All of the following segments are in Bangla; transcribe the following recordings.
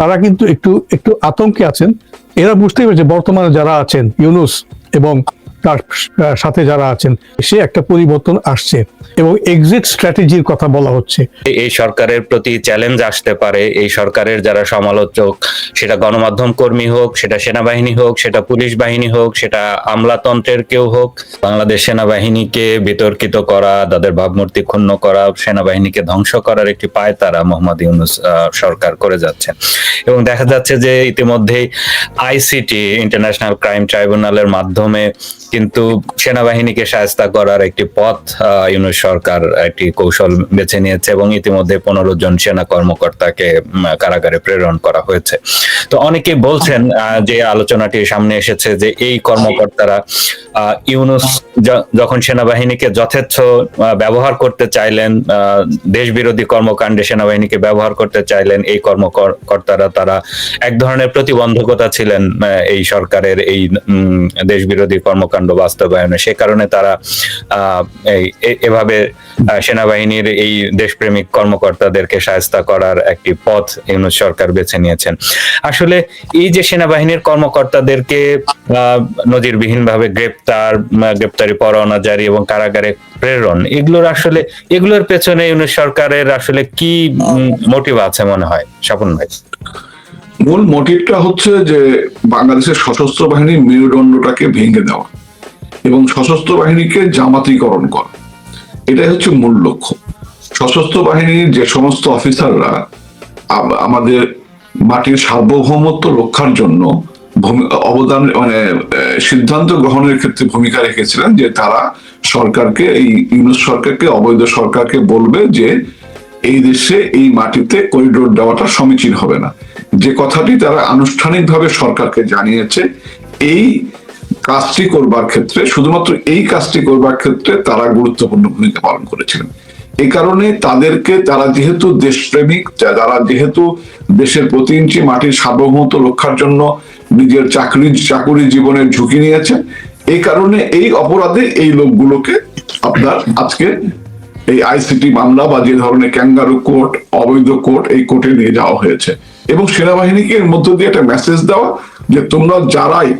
তারা কিন্তু একটু একটু আতঙ্কে আছেন। এরা বুঝতেই পেরেছে বর্তমানে যারা আছেন ইউনুস এবং তার সাথে যারা আছেন, সে একটা পরিবর্তন আসছে এবং এক্সিট স্ট্র্যাটেজির কথা বলা হচ্ছে। এই সরকারের প্রতি চ্যালেঞ্জ আসতে পারে, এই সরকারের যারা সমালোচক, সেটা গণমাধ্যম কর্মী হোক, সেটা সেনাবাহিনী হোক, সেটা পুলিশ বাহিনী হোক, সেটা আমলাতন্ত্রের কেউ হোক, বাংলাদেশ সেনাবাহিনীকে বিতর্কিত করা, তাদের ভাবমূর্তি ক্ষুণ্ণ করা, সেনাবাহিনীকে ধ্বংস করার একটি পায় তারা মোহাম্মদ ইউনুস সরকার করে যাচ্ছে। এবং দেখা যাচ্ছে যে ইতিমধ্যেই আইসিটি ইন্টারন্যাশনাল ক্রাইম ট্রাইব্যুনালের মাধ্যমে কিন্তু সেনাবাহিনীকে সায়স্তা করার একটি পথ ইউনুস সরকার একটি কৌশল বেছে নিয়েছে এবং ইতিমধ্যে পনেরো জন সেনা কর্মকর্তাকে কারাগারে প্রেরণ করা হয়েছে। তো অনেকে বলছেন যে আলোচনাটি সামনে এসেছে যে এই কর্মকর্তারা ইউনুস যখন সেনাবাহিনীকে যথেচ্ছ ব্যবহার করতে চাইলেন আহ, দেশবিরোধী কর্মকাণ্ডে সেনাবাহিনীকে ব্যবহার করতে চাইলেন এই কর্মকর্তারা তারা এক ধরনের প্রতিবন্ধকতা ছিলেন এই সরকারের এই উম, দেশবিরোধী কর্মকাণ্ড বাস্তবায়নে। সে কারণে তারা এভাবে সেনাবাহিনীর এই দেশপ্রেমিক কর্মকর্তাদেরকে সায়স্তা করার একটি পথ ইউনুস সরকার বেছে নিয়েছেন। আসলে এই যে সেনাবাহিনীর কর্মকর্তাদেরকে নজিরবিহীন ভাবে গ্রেপ্তার গ্রেপ্তারি পরোয়ানা জারি এবং কারাগারে প্রেরণ, এগুলোর আসলে, এগুলোর পেছনে ইউনুস সরকারের আসলে কি মোটিভ আছে মনে হয়? স্বপন ভাই। মূল মোটিভটা হচ্ছে যে বাংলাদেশের সশস্ত্র বাহিনীর মেরুদণ্ডটাকে ভেঙে দেওয়া। এবং সশস্ত্র বাহিনীকে জামাতিকরণ করা। এটাই হচ্ছে মূল লক্ষ্য। সশস্ত্র বাহিনীর যে সমস্ত অফিসাররা আমাদের মাটির সার্বভৌমত্ব রক্ষার জন্য অবদান মানে সিদ্ধান্ত গ্রহণের ক্ষেত্রে ভূমিকা রেখেছিলেন যে তারা সরকারকে, এই ইউনুস সরকারকে, অবৈধ সরকারকে বলবে যে এই দেশে এই মাটিতে করিডোর দেওয়াটা সমীচীন হবে না। যে কথাটি তারা আনুষ্ঠানিকভাবে সরকারকে জানিয়েছে, এই কাজটি করবার ক্ষেত্রে, শুধুমাত্র এই কাজটি করবার ক্ষেত্রে তারা গুরুত্বপূর্ণ ভূমিকা পালন করেছিলেন। এই কারণে তাদেরকে, তারা যেহেতু দেশপ্রেমিক তারা যেহেতু দেশের প্রতি ইঞ্চি মাটির সার্বভৌমত্ব রক্ষার জন্য নিজের চাকরি, চাকুরি জীবনের ঝুঁকি নিয়েছে এই কারণে এই অপরাধে এই লোকগুলোকে আপনার আজকে এই আইসিটি মামলা বা যে ধরনের ক্যাঙ্গারু কোর্ট, অবৈধ কোর্ট এই কোর্টে নিয়ে যাওয়া হয়েছে। এবং সেনাবাহিনীকে এর মধ্য দিয়ে একটা মেসেজ দেওয়া যে তোমরা যারাই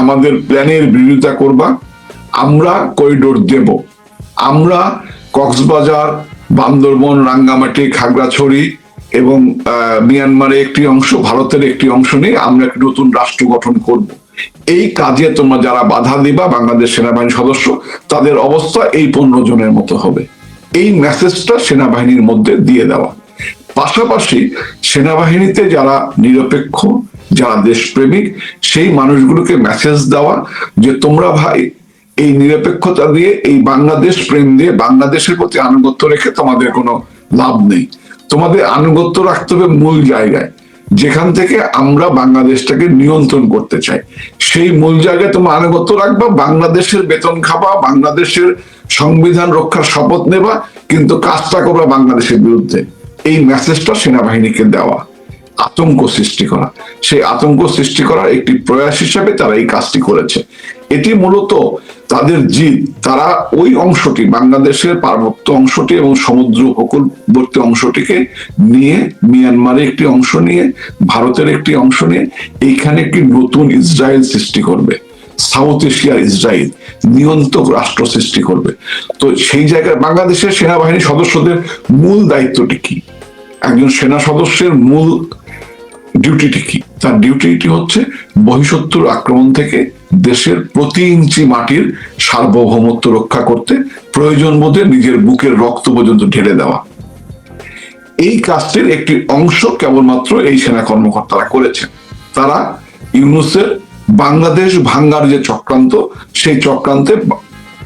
আমাদের প্ল্যানের বিরোধিতা করবা, আমরা করিডোর দেব। আমরা কক্সবাজার, বান্দরবন, রাঙ্গামাটি, খাগড়াছড়ি এবং মিয়ানমারের একটি অংশ, ভারতের একটি অংশ নিয়ে আমরা একটি নতুন রাষ্ট্র গঠন করব। এই কাজে তোমরা যারা বাধা দিবা, বাংলাদেশ সেনাবাহিনীর সদস্য, তাদের অবস্থা এই পনেরো জনের মতো হবে। এই মেসেজটা সেনাবাহিনীর মধ্যে দিয়ে দেওয়া। পাশাপাশি সেনাবাহিনীতে যারা নিরপেক্ষ যারা দেশপ্রেমিক, সেই মানুষগুলোকে মেসেজ দেওয়া যে তোমরা ভাই এই নিরপেক্ষতা দিয়ে, এই বাংলাদেশ প্রেম দিয়ে, বাংলাদেশের প্রতি আনুগত্য রেখে তোমাদের কোনো লাভ নেই। তোমাদের আনুগত্য রাখতে হবে মূল জায়গায়, যেখান থেকে আমরা বাংলাদেশটাকে নিয়ন্ত্রণ করতে চাই। সেই মূল জায়গায় তোমার আনুগত্য রাখবা, বাংলাদেশের বেতন খাবা, বাংলাদেশের সংবিধান রক্ষার শপথ নেবা, কিন্তু কাজটা করবা বাংলাদেশের বিরুদ্ধে। এই মেসেজটা সেনাবাহিনীকে দেওয়া। আতঙ্ক সৃষ্টি করা। সেই আতঙ্ক সৃষ্টি করার একটি প্রয়াস হিসাবে তারা এই কাজটি করেছে। এটি মূলত তাদের জিদ, তারা ওই অংশটি, বাংলাদেশের পার্বত্য অংশটি এবং সমুদ্র উপকূলবর্তী অংশটিকে নিয়ে মিয়ানমারে একটি অংশ নিয়ে, ভারতের একটি অংশ নিয়ে, এইখানে একটি নতুন ইসরায়েল সৃষ্টি করবে। সাউথ এশিয়ার ইসরায়েল নিয়ন্ত্রক রাষ্ট্র সৃষ্টি করবে। তো সেই জায়গায় বাংলাদেশের সেনাবাহিনীর সদস্যদের মূল দায়িত্বটি কি? একজন সেনা সদস্যের মূল ডিউটিটি কি? তার ডিউটিটি হচ্ছে বহিঃশত্রুর আক্রমণ থেকে দেশের প্রতি ইঞ্চি মাটির সার্বভৌমত্ব রক্ষা করতে, প্রয়োজন বোধে নিজের বুকের রক্ত পর্যন্ত ঢেলে দেওয়া। এই কাজটির একটি অংশ কেবলমাত্র এই সেনা কর্মকর্তারা করেছেন। তারা ইউনুসের বাংলাদেশ ভাঙ্গার যে চক্রান্ত, সেই চক্রান্তে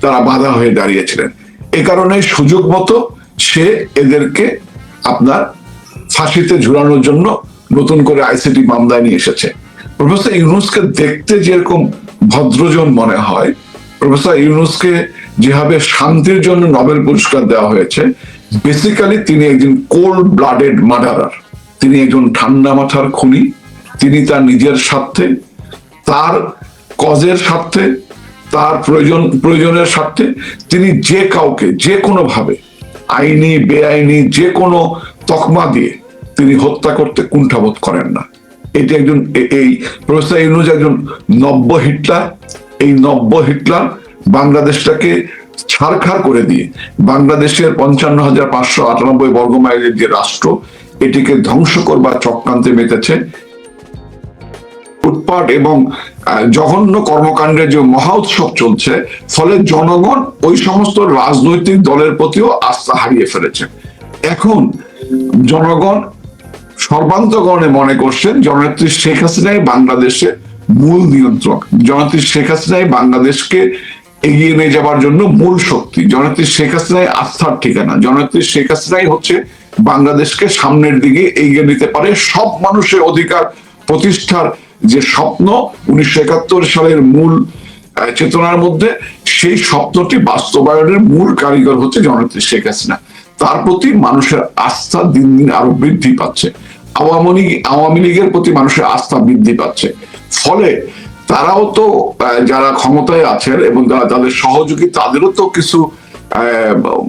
তারা বাধা হয়ে দাঁড়িয়েছিলেন। এ কারণে সুযোগ মতো সে এদেরকে আপনার ফাঁসিতে ঝুলানোর জন্য নতুন করে আইসিটি মামলায় নিয়ে এসেছে। প্রফেসর ইউনুসকে দেখতে যেরকম ভদ্রজন মনে হয়, প্রফেসর ইউনুসকে যেভাবে শান্তির জন্য নোবেল পুরস্কার দেওয়া হয়েছে বেসিক্যালি তিনি একজন কোল্ড ব্লাডেড মার্ডারার তিনি একজন ঠান্ডা মাথার খুনি, তিনি তার নিজের স্বার্থে, তার কজের স্বার্থে, তার প্রয়োজন, প্রয়োজনের স্বার্থে, তিনি যে কাউকে, যে কোনো ভাবে আইনি, বেআইনি, যে কোনো তকমা দিয়ে তিনি হত্যা করতে কুণ্ঠাবোধ করেন না। এটি একজন এই প্রফেসর ইউনুস একজন নব্য হিটলার। এই নব্য হিটলার বাংলাদেশটাকে ছাড়খাড় করে দিয়ে, বাংলাদেশের পঞ্চান্ন হাজার পাঁচশো আটানব্বই বর্গ মাইলের যে রাষ্ট্র, এটিকে ধ্বংস করবার চক্রান্তে মেতেছে। উৎপাট এবং জঘন্য কর্মকাণ্ডের যে মহা উৎসব চলছে, ফলে জনগণ ওই সমস্ত রাজনৈতিক দলের প্রতিও আস্থা হারিয়ে ফেলেছে। এখন জনগণ সর্বান্তকরণে মনে করছেন জননেত্রী শেখ হাসিনাই বাংলাদেশে মূল নিয়ন্ত্রক। জননেত্রী শেখ হাসিনাই বাংলাদেশকে এগিয়ে নিয়ে যাবার জন্য মূল শক্তি। জননেত্রী শেখ হাসিনাই আস্থার ঠিকানা। জননেত্রী শেখ হাসিনাই হচ্ছে বাংলাদেশকে সামনের দিকে এগিয়ে নিতে পারে। সব মানুষের অধিকার প্রতিষ্ঠার যে স্বপ্ন উনিশশো একাত্তর সালের মূল চেতনার মধ্যে, সেই স্বপ্নটি বাস্তবায়নের মূল কারিগর হচ্ছে জননেত্রী শেখ হাসিনা। তার প্রতি মানুষের আস্থা দিন দিন আরও বৃদ্ধি পাচ্ছে। আওয়ামী লীগ, আওয়ামী লীগের প্রতি মানুষের আস্থা বৃদ্ধি পাচ্ছে। ফলে তারাও তো যারা ক্ষমতায় আছেন এবং যারা তাদের সহযোগী, তাদেরও তো কিছু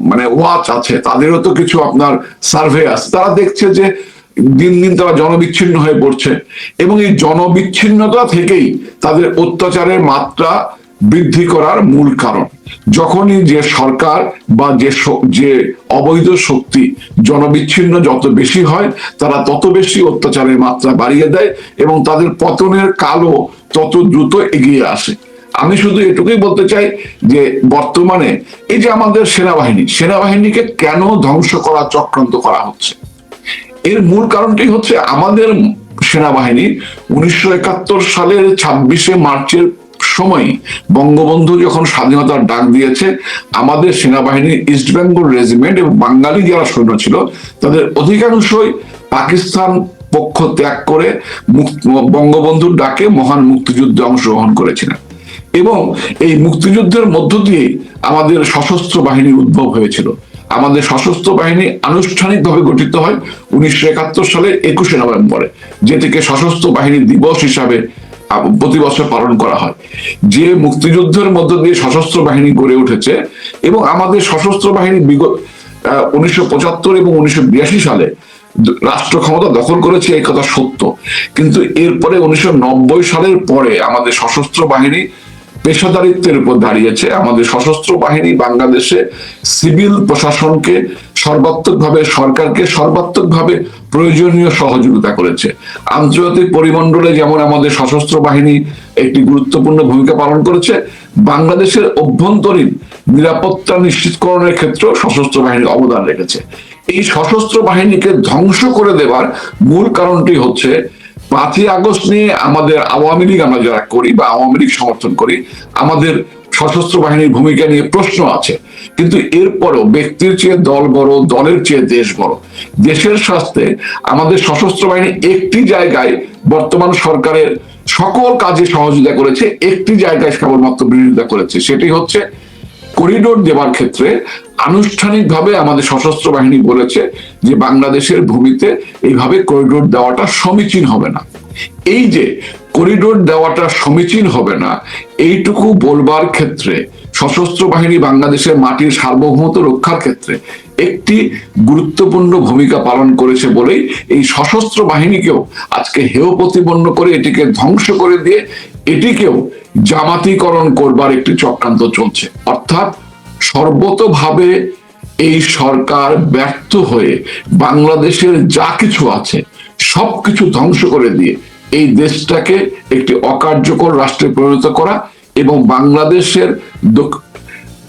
মানে ওয়াচ আছে, তাদেরও তো কিছু আপনার সার্ভে আছে। তারা দেখছে যে দিন দিন তারা জনবিচ্ছিন্ন হয়ে পড়ছে এবং এই জনবিচ্ছিন্নতা থেকেই তাদের অত্যাচারের মাত্রা বৃদ্ধি করার মূল কারণ। যখনই যে সরকার বা যে যে অবৈধ শক্তি জনবিচ্ছিন্ন যত বেশি হয়, তারা তত বেশি অত্যাচারের মাত্রা বাড়িয়ে দেয় এবং তাদের পতনের কালও তত দ্রুত এগিয়ে আসে। আমি শুধু এটুকুই বলতে চাই যে, বর্তমানে এই যে আমাদের সেনাবাহিনী, সেনাবাহিনীকে কেন ধ্বংস করা, চক্রান্ত করা হচ্ছে? এর মূল কারণটি হচ্ছে আমাদের সেনাবাহিনী উনিশশো একাত্তর সালের ছাব্বিশে মার্চের সময় বঙ্গবন্ধু যখন স্বাধীনতার ডাক দিয়েছে, আমাদের সেনাবাহিনী ইস্ট বেঙ্গল রেজিমেন্ট এবং বাঙালি যারা সৈন্য ছিল, তাদের অধিকাংশই পাকিস্তান পক্ষ ত্যাগ করে বঙ্গবন্ধুর ডাকে মহান মুক্তিযুদ্ধে অংশগ্রহণ করেছিলেন। এবং এই মুক্তিযুদ্ধের মধ্য দিয়ে আমাদের সশস্ত্র বাহিনীর উদ্ভব হয়েছিল। আমাদের সশস্ত্র বাহিনী আনুষ্ঠানিকভাবে গঠিত হয় উনিশশো একাত্তর সালের একুশে নভেম্বরে, যেটিকে সশস্ত্র বাহিনী দিবস হিসাবে প্রতি বছর পালন করা হয়। যে মুক্তিযুদ্ধের মধ্য দিয়ে সশস্ত্র বাহিনী গড়ে উঠেছে এবং আমাদের সশস্ত্র বাহিনী বিগত উনিশশো পঁচাত্তর এবং উনিশশো বিরাশি সালে রাষ্ট্র ক্ষমতা দখল করেছে, এই কথা সত্য। কিন্তু এরপরে উনিশশো নব্বই সালের পরে আমাদের সশস্ত্র বাহিনী পেশাদারিত্বের উপর দাঁড়িয়েছে। আমাদের সশস্ত্র বাহিনী বাংলাদেশে সিভিল প্রশাসনকে সর্বাত্মকভাবে, সরকারকে সর্বাত্মকভাবে প্রয়োজনীয় সহযোগিতা করেছে। আন্তর্জাতিক পরিমণ্ডলে যেমন আমাদের সশস্ত্র বাহিনী একটি গুরুত্বপূর্ণ ভূমিকা পালন করেছে, বাংলাদেশের অভ্যন্তরীণ নিরাপত্তা নিশ্চিতকরণের ক্ষেত্রেও সশস্ত্র বাহিনী অবদান রেখেছে। এই সশস্ত্র বাহিনীকে ধ্বংস করে দেওয়ার মূল কারণটি হচ্ছে পাঁচই আগস্ট নিয়ে আমাদের আওয়ামী লীগ আমরা যারা করি বা আওয়ামী লীগ সমর্থন করি, আমাদের সশস্ত্র বাহিনীর ভূমিকা নিয়ে প্রশ্ন আছে। কিন্তু এরপরও ব্যক্তির চেয়ে দল বড়, দলের চেয়ে দেশ বড়। দেশের স্বার্থে আমাদের সশস্ত্র বাহিনী একটি জায়গায় বর্তমান সরকারের সকল কাজে সহযোগিতা করেছে, একটি জায়গায় কেবলমাত্র বিরোধিতা করেছে। সেটি হচ্ছে করিডোর দেওয়ার ক্ষেত্রে আনুষ্ঠানিকভাবে আমাদের সশস্ত্র বাহিনী বলেছে যে বাংলাদেশের ভূমিতে এইভাবে করিডোর দেওয়াটা সমীচীন হবে না। এই যে করিডোর দেওয়াটা সমীচীন হবে না, এইটুকু বলবার ক্ষেত্রে, সশস্ত্র বাহিনী বাংলাদেশের মাটির সার্বভৌমত্ব রক্ষার ক্ষেত্রে একটি গুরুত্বপূর্ণ ভূমিকা পালন করেছে বলেই এই সশস্ত্র বাহিনীকেও আজকে হেয় প্রতিপন্ন করে এটিকে ধ্বংস করে দিয়ে এটিকেও জামাতিকরণ করবার একটি চক্রান্ত চলছে। অর্থাৎ সর্বতভাবে এই সরকার ব্যর্থ হয়ে বাংলাদেশের যা কিছু আছে, সবকিছু ধ্বংস করে দিয়ে এই দেশটাকে একটি অকার্যকর রাষ্ট্রে পরিণত করা এবং বাংলাদেশের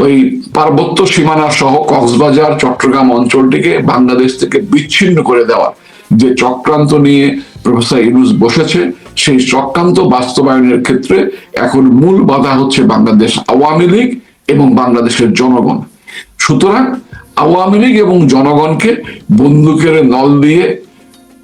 ওই পার্বত্য সীমানা সহ কক্সবাজার, চট্টগ্রাম অঞ্চলটিকে বাংলাদেশ থেকে বিচ্ছিন্ন করে দেওয়া যে চক্রান্ত নিয়ে প্রফেসর ইউনুস বসেছে সেই চক্রান্ত বাস্তবায়নের ক্ষেত্রে এখন মূল বাধা হচ্ছে বাংলাদেশ আওয়ামী লীগ এবং বাংলাদেশের জনগণ। সুতরাং আওয়ামী লীগ এবং জনগণকে বন্দুকের নল দিয়ে,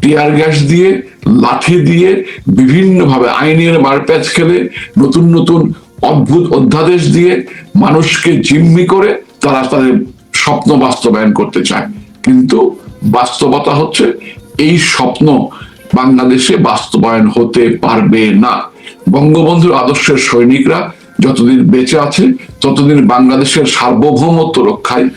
টিয়ার গ্যাস দিয়ে, লাঠি দিয়ে বিভিন্নভাবে আইনের মারপ্যাচ খেলে, নতুন নতুন অদ্ভুত অধ্যাদেশ দিয়ে মানুষকে জিম্মি করে তারা তাদের স্বপ্ন বাস্তবায়ন করতে চায়। কিন্তু বাস্তবতা হচ্ছে এই স্বপ্ন বাংলাদেশে বাস্তবায়ন হতে পারবে না। বঙ্গবন্ধুর আদর্শের সৈনিকরা যতদিন বেঁচে আছে, ততদিন বাংলাদেশের সার্বভৌমত্ব রক্ষায়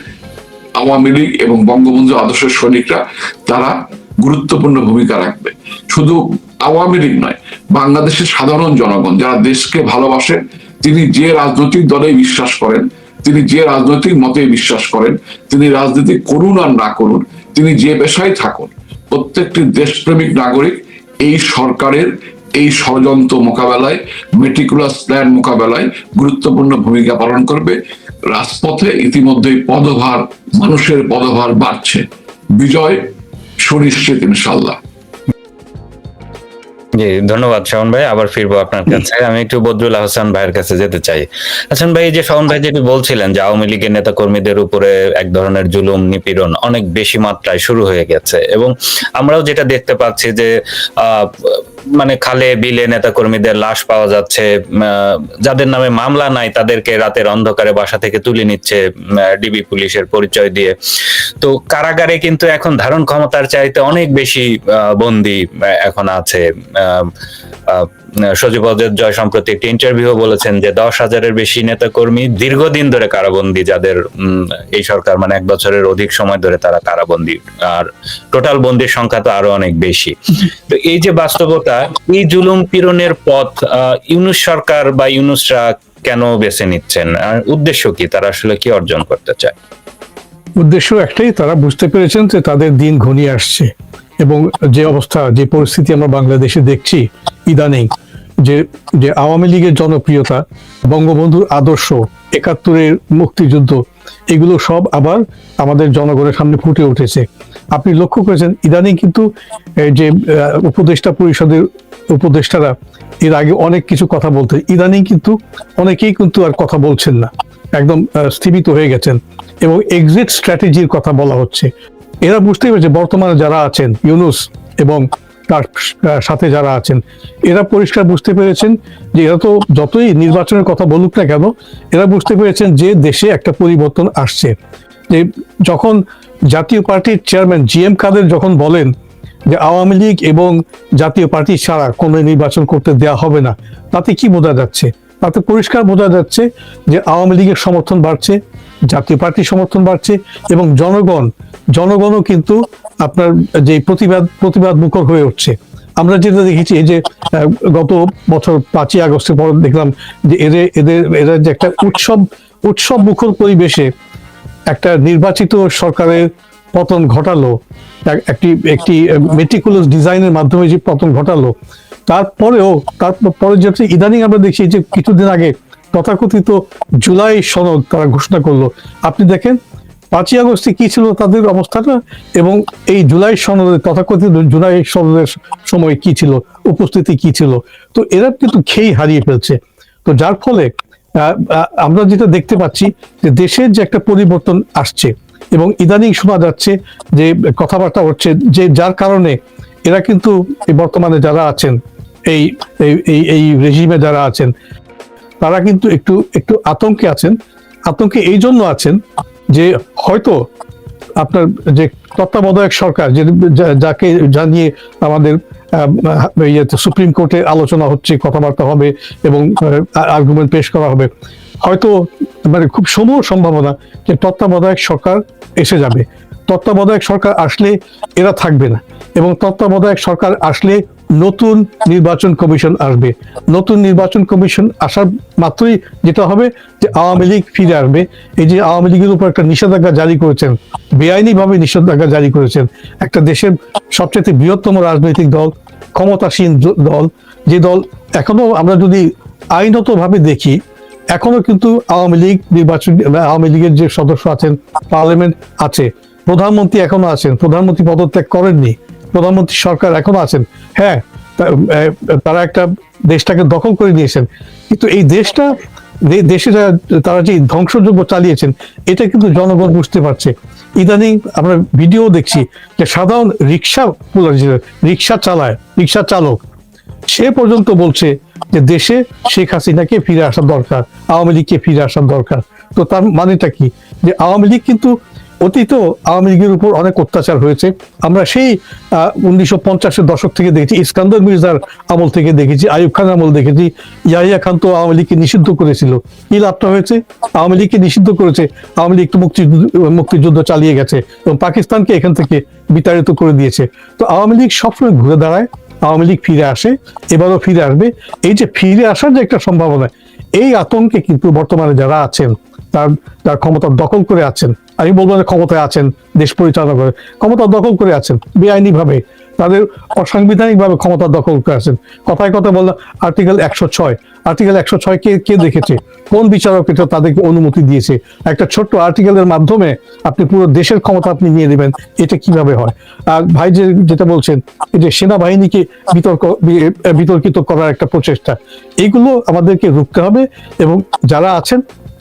আওয়ামী লীগ এবং বঙ্গবন্ধু আদর্শের সৈনিকরা তারা গুরুত্বপূর্ণ ভূমিকা রাখবে। শুধু আওয়ামী লীগ নয়, বাংলাদেশের সাধারণ জনগণ যারা দেশকে ভালোবাসে, তিনি যে রাজনৈতিক দলে বিশ্বাস করেন, তিনি যে রাজনৈতিক মতে বিশ্বাস করেন, তিনি রাজনীতি করুন আর না করুন, তিনি যে পেশায় থাকুন প্রত্যেকটি দেশপ্রেমিক নাগরিক এই সরকারের এই ষড়যন্ত্র মোকাবেলায় মেটিকুলাস প্ল্যান মোকাবেলায় গুরুত্বপূর্ণ ভূমিকা পালন করবে। রাজপথে ইতিমধ্যেই পদভার, মানুষের পদভার বাড়ছে। বিজয় সুনিশ্চিত ইনশাল্লাহ জি ধন্যবাদ শাওন ভাই। আবার ফিরবো আপনার কাছে। আমি একটু বদরুল হাসান ভাইয়ের কাছে যেতে চাই। হাসান ভাই যে শাওন ভাই যেটি বলছিলেন যে আওয়ামী লীগের নেতা কর্মীদের উপরে এক ধরনের জুলুম নিপীড়ন অনেক বেশি মাত্রায় শুরু হয়ে গেছে এবং আমরাও যেটা দেখতে পাচ্ছি যে আহ, মানে খালে, বিলে নেতা কর্মীদের লাশ পাওয়া যাচ্ছে যাদের নামে মামলা নাই তাদেরকে রাতের অন্ধকারে বাসা থেকে তুলে নিচ্ছে ডিবি পুলিশের পরিচয় দিয়ে। তো কারাগারে কিন্তু এখন ধারণ ক্ষমতার চাইতে অনেক বেশি বন্দী এখন আছে। সজীব জয় সম্প্রতি একটি ইন্টারভিউ বলেছেন যে দশ হাজারের বেশি নেতাকর্মী দীর্ঘদিন ধরে কারাবন্দী, যাদের এই সরকার মানে এক বছরের অধিক সময় ধরে তারা কারাবন্দী। আর টোটাল বন্দির সংখ্যা তো আরও অনেক বেশি। তো এই যে বাস্তবতা এই জুলুম পীড়নের পথ ইউনুস সরকার বা ইউনুসরা কেন বেছে নিচ্ছেন? উদ্দেশ্য কি? তারা আসলে কি অর্জন করতে চায়? উদ্দেশ্য একটাই, তারা বুঝতে পেরেছেন যে তাদের দিন ঘনিয়ে আসছে এবং যে অবস্থা, যে পরিস্থিতি আমরা বাংলাদেশে দেখছি, ইদানিং যে যে আওয়ামী লীগের জনপ্রিয়তা, বঙ্গবন্ধুর আদর্শ, একাত্তরের মুক্তিযুদ্ধ, এগুলো সব আবার আমাদের জনগণের সামনে ফুটে উঠেছে। আপনি লক্ষ্য করেছেন, ইদানিং কিন্তু যে উপদেষ্টা পরিষদের উপদেষ্টারা, এর আগে অনেক কিছু কথা বলতে ইদানিং কিন্তু অনেকেই কিন্তু আর কথা বলছেন না। একদম স্থিমিত হয়ে গেছেন। এবং এক্সিট স্ট্র্যাটেজির কথা বলা হচ্ছে। এরা বুঝতেই পারছে, বর্তমানে যারা আছেন, ইউনুস এবং তার সাথে যারা আছেন, এরা পরিষ্কার বুঝতে পেরেছেন যে এরা তো যতই নির্বাচনের কথা বলুক না কেন, এরা বুঝতে পেরেছেন যে দেশে একটা পরিবর্তন আসছে। যে যখন জাতীয় পার্টির চেয়ারম্যান জি এম কাদের যখন বলেন যে আওয়ামী লীগ এবং জাতীয় পার্টি ছাড়া কোনো নির্বাচন করতে দেওয়া হবে না, তাতে কি বোঝা যাচ্ছে? তাতে পরিষ্কার বোঝা যাচ্ছে যে আওয়ামী লীগের সমর্থন বাড়ছে, জাতীয় পার্টির সমর্থন বাড়ছে এবং জনগণ, জনগণও কিন্তু আপনার যে প্রতিবাদ প্রতিবাদ মুখর হয়ে উঠছে। আমরা যেটা দেখেছি যে গত বছর পাঁচই আগস্টের পর দেখলাম যে এদের এদের এদের যে একটা উৎসব উৎসব মুখর পরিবেশে একটা নির্বাচিত সরকারের পতন ঘটালো একটি একটি মেটিকুলাস ডিজাইনের মাধ্যমে যে পতন ঘটালো। তারপরেও, তারপরে যেটা ইদানিং আমরা দেখছি যে কিছুদিন আগে তথাকথিত জুলাই সনদ তারা ঘোষণা করল। আপনি দেখেন পাঁচই আগস্টে কি ছিল তাদের অবস্থাটা এবং এই জুলাই সনদের তথাকথিত জুলাই সনদের সময় কি ছিল, উপস্থিতি কি ছিল, তো এরা কিন্তু খেই হারিয়ে ফেলছে। তো যার ফলে আমরা যেটা দেখতে পাচ্ছি যে দেশের যে একটা পরিবর্তন আসছে এবং ইদানিং শোনা যাচ্ছে যে কথাবার্তা হচ্ছে যে যার কারণে এরা কিন্তু বর্তমানে যারা আছেন, এই- এই এই রেজিমে যারা আছেন, তারা কিন্তু একটু একটু আতঙ্কে আছেন। আতঙ্কে এই জন্য আছেন যে হয়তো আপনার যে তত্ত্বাবধায়ক সরকার, যে যাকে জানিয়ে আমাদের ইয়েতে সুপ্রিম কোর্টে আলোচনা হচ্ছে, কথাবার্তা হবে এবং আর্গুমেন্ট পেশ করা হবে, হয়তো মানে খুব সমূহ সম্ভাবনা যে তত্ত্বাবধায়ক সরকার এসে যাবে। তত্ত্বাবধায়ক সরকার আসলে এরা থাকবে না এবং তত্ত্বাবধায়ক সরকার আসলে নতুন নির্বাচন কমিশন আসবে। নতুন নির্বাচন কমিশন আসার মাত্রই যেটা হবে যে আওয়ামী লীগ ফিরে আসবে। এই যে আওয়ামী লীগের উপর একটা নিষেধাজ্ঞা জারি করেছেন বেআইনি ভাবে নিষেধাজ্ঞা জারি করেছেন একটা দেশের সবচেয়ে বৃহত্তম রাজনৈতিক দল, ক্ষমতাসীন দল, যে দল এখনও আমরা যদি আইনত ভাবে দেখি, এখনও কিন্তু আওয়ামী লীগ নির্বাচন আওয়ামী লীগের যে সদস্য আছেন, পার্লামেন্ট আছে, প্রধানমন্ত্রী এখনও আছেন, প্রধানমন্ত্রী পদত্যাগ করেননি। প্রধানমন্ত্রী সরকার এখনও আছেন। হ্যাঁ তারা একটা দেশটাকে দখল করে নিয়েছেন। কিন্তু এই দেশটা দেশে তারা যে ধ্বংসযজ্ঞ চালিয়েছেন, এটা কিন্তু জনগণ বুঝতে পারছে। ইদানিং আমরা ভিডিও দেখছি যে সাধারণ রিক্সা রিক্সা চালায়, রিক্সা চালক, সে পর্যন্ত বলছে যে দেশে শেখ হাসিনাকে ফিরে আসা দরকার, আওয়ামী লীগকে ফিরে আসা দরকার। তো তার মানেটা কি? যে আওয়ামী লীগ কিন্তু অতীত আওয়ামী লীগের উপর অনেক অত্যাচার হয়েছে। আমরা সেই উনিশশো পঞ্চাশের দশক থেকে দেখেছি, ইস্কান্দর মির্জার আমল থেকে দেখেছি, আইয়ুব খান আমল দেখেছি। ইয়াহিয়া খান তো আওয়ামী লীগকে নিষিদ্ধ করেছিল। কি লাভটা হয়েছে? আওয়ামী লীগকে নিষিদ্ধ করেছে। আওয়ামী লীগ তো মুক্তিযুদ্ধ মুক্তিযুদ্ধ চালিয়ে গেছে এবং পাকিস্তানকে এখান থেকে বিতাড়িত করে দিয়েছে। তো আওয়ামী লীগ সবসময় ঘুরে দাঁড়ায়, আওয়ামী লীগ ফিরে আসে, এবারও ফিরে আসবে। এই যে ফিরে আসার যে একটা সম্ভাবনা, এই আতঙ্কে কিন্তু বর্তমানে যারা আছেন তার তার ক্ষমতা দখল করে আছেন। আমি বলব না ক্ষমতায় আছেন, দেশ পরিচালনা করে, ক্ষমতা দখল করে আছেন বেআইনি ভাবে তাদের অসাংবিধানিক ভাবে ক্ষমতা দখল করে আছেন। কথায় কথা বললাম আর্টিকেল একশো ছয়, আর্টিকেল একশো ছয় কে কে দেখেছে? কোন বিচারক এটা তাদেরকে অনুমতি দিয়েছে? একটা ছোট্ট আর্টিকেলের মাধ্যমে আপনি পুরো দেশের ক্ষমতা আপনি নিয়ে নেবেন, এটা কীভাবে হয়? আর ভাই যে, যেটা বলছেন যে সেনাবাহিনীকে বিতর্ক বিতর্কিত করার একটা প্রচেষ্টা, এগুলো আমাদেরকে রুখতে হবে এবং যারা আছেন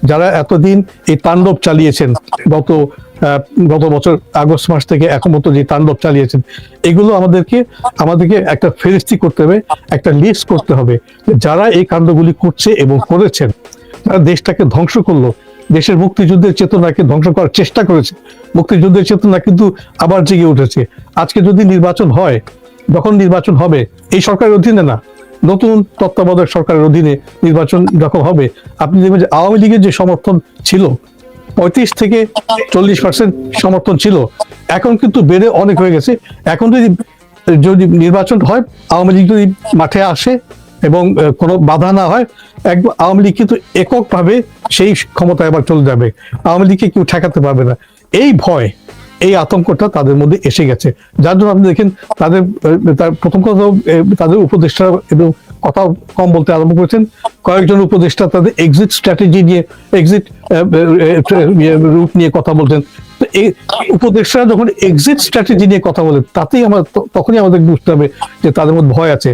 যারা এতদিন এই তাণ্ডব চালিয়েছেন, গত গত বছর আগস্ট মাস থেকে এখন মতো যে তাণ্ডব চালিয়েছেন, এগুলো আমাদেরকে আমাদেরকে একটা ফেরিস্তি করতে হবে, একটা লিস্ট করতে হবে যারা এই কাণ্ডগুলি করছে এবং করেছেন, তারা দেশটাকে ধ্বংস করল, দেশের মুক্তিযুদ্ধের চেতনাকে ধ্বংস করার চেষ্টা করেছে, মুক্তিযুদ্ধের চেতনা কিন্তু আবার জেগে উঠেছে। আজকে যদি নির্বাচন হয়, যখন নির্বাচন হবে, এই সরকারের অধীনে না নতুন তত্ত্বাবধায়ক সরকারের অধীনে নির্বাচন যখন হবে, আপনি দেখবেন যে আওয়ামী লীগের যে সমর্থন ছিল, পঁয়ত্রিশ থেকে চল্লিশ পার্সেন্ট সমর্থন ছিল। এখন কিন্তু বেড়ে অনেক হয়ে গেছে। এখন যদি যদি নির্বাচন হয়, আওয়ামী লীগ যদি মাঠে আসে এবং কোনো বাধা না হয় একদম আওয়ামী লীগ কিন্তু এককভাবে সেই ক্ষমতায় আবার চলে যাবে। আওয়ামী লীগকে কেউ ঠেকাতে পারবে না। এই ভয় এই আতঙ্কটা তাদের মধ্যে এসে গেছে। যার জন্য আপনি দেখেন, তাদের প্রথম কথা তাদের উপদেষ্টা এবং কথা কম বলতে আরম্ভ করেছেন, কয়েকজন উপদেষ্টা তাদের এক্সিট স্ট্র্যাটেজি নিয়ে এক্সিট রুট নিয়ে কথা বলছেন। তো এই উপদেষ্টা যখন এক্সিট স্ট্র্যাটেজি নিয়ে কথা বলেন, তাতেই আমার তখনই আমাদের বুঝতে হবে যে তাদের মধ্যে ভয় আছে।